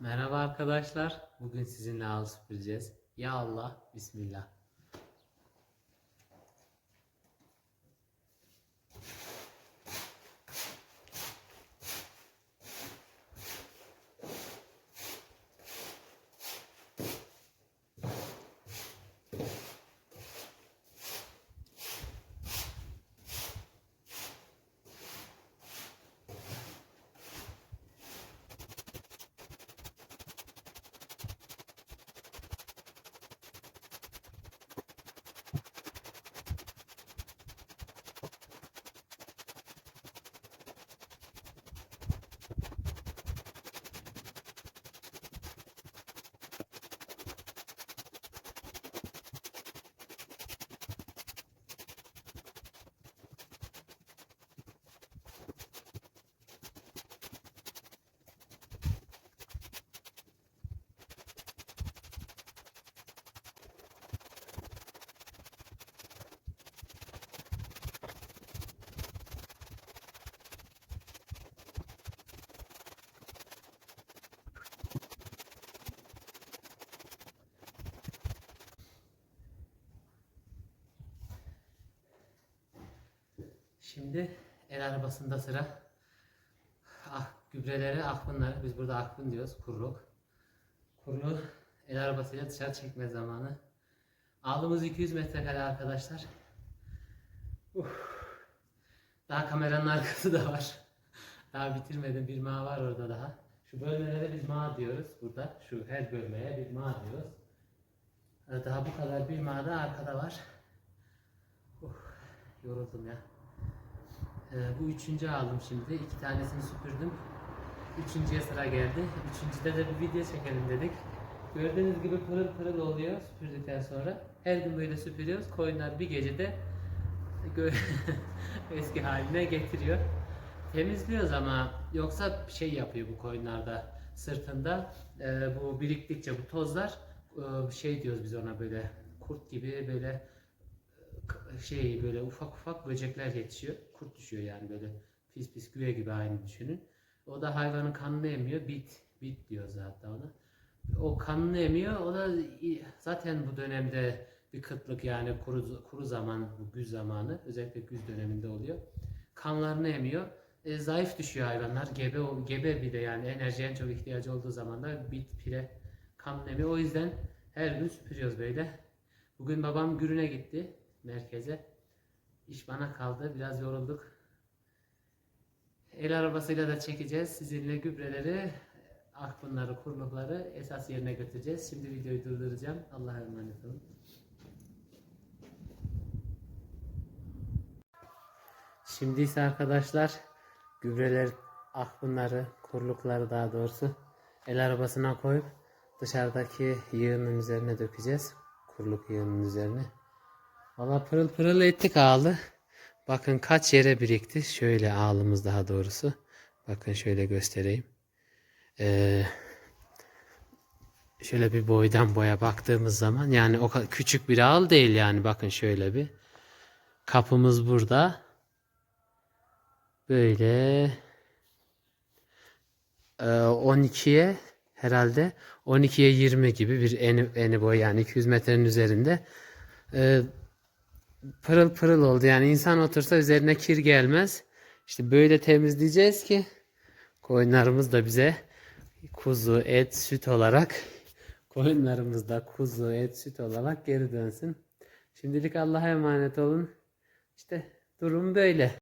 Merhaba arkadaşlar. Bugün sizinle ağ süpüreceğiz. Ya Allah, Bismillah. Şimdi el arabasında sıra. Ah, gübreleri, akbınları. Biz burada akbın diyoruz. Kuruluk. Kuruluğu el arabasıyla dışarı çekme zamanı. Aldığımız 200 metrekare arkadaşlar. Uf. Daha kameranın arkası da var. Daha bitirmedim. Bir mağ var orada daha. Şu bölmelere biz mağ diyoruz burada. Şu her bölmeye bir mağ diyoruz. Daha bu kadar bir mağ da arkada var. Uf, yoruldum ya. Ee, bu üçüncü aldım şimdi. İki tanesini süpürdüm. Üçüncüye sıra geldi. Üçüncüde de bir video çekelim dedik. Gördüğünüz gibi pırıl pırıl oluyor süpürdükten sonra. Her gün böyle süpürüyoruz. Koyunlar bir gecede eski haline getiriyor. Temizliyoruz ama yoksa şey yapıyor bu koyunlarda sırtında e, bu biriktikçe bu tozlar e, şey diyoruz biz ona böyle kurt gibi böyle şey böyle ufak ufak böcekler yetişiyor. Kurt düşüyor yani böyle pis pis güve gibi aynı düşünün. O da hayvanın kanını emiyor. Bit. Bit diyoruz hatta ona. O kanını emiyor. O da zaten bu dönemde bir kıtlık yani kuru, kuru zaman, bu güz zamanı özellikle güz döneminde oluyor. Kanlarını emiyor. E, zayıf düşüyor hayvanlar. Gebe o- gebe bir de yani enerjiye en çok ihtiyacı olduğu zamanlar bit, pire, kan emiyor. O yüzden her gün süpürüyoruz böyle. Bugün babam Gürün'e gitti merkeze. İş bana kaldı. Biraz yorulduk. El arabasıyla da çekeceğiz. Sizinle gübreleri, akbunları, kurlukları esas yerine götüreceğiz. Şimdi videoyu durduracağım. Allah'a emanet olun. Şimdi ise arkadaşlar gübreler, akbunları, kurlukları daha doğrusu el arabasına koyup dışarıdaki yığının üzerine dökeceğiz. Kurluk yığının üzerine. Valla pırıl pırıl ettik ağlı. Bakın kaç yere birikti. Şöyle ağlımız daha doğrusu. Bakın şöyle göstereyim. Ee, şöyle bir boydan boya baktığımız zaman yani o küçük bir ağıl değil yani bakın şöyle bir. Kapımız burada. Böyle ee, 12'ye herhalde 12'ye 20 gibi bir eni, eni boy yani 200 metrenin üzerinde. Ee, pırıl pırıl oldu. Yani insan otursa üzerine kir gelmez. İşte böyle temizleyeceğiz ki koyunlarımız da bize kuzu, et, süt olarak koyunlarımız da kuzu, et, süt olarak geri dönsün. Şimdilik Allah'a emanet olun. İşte durum böyle.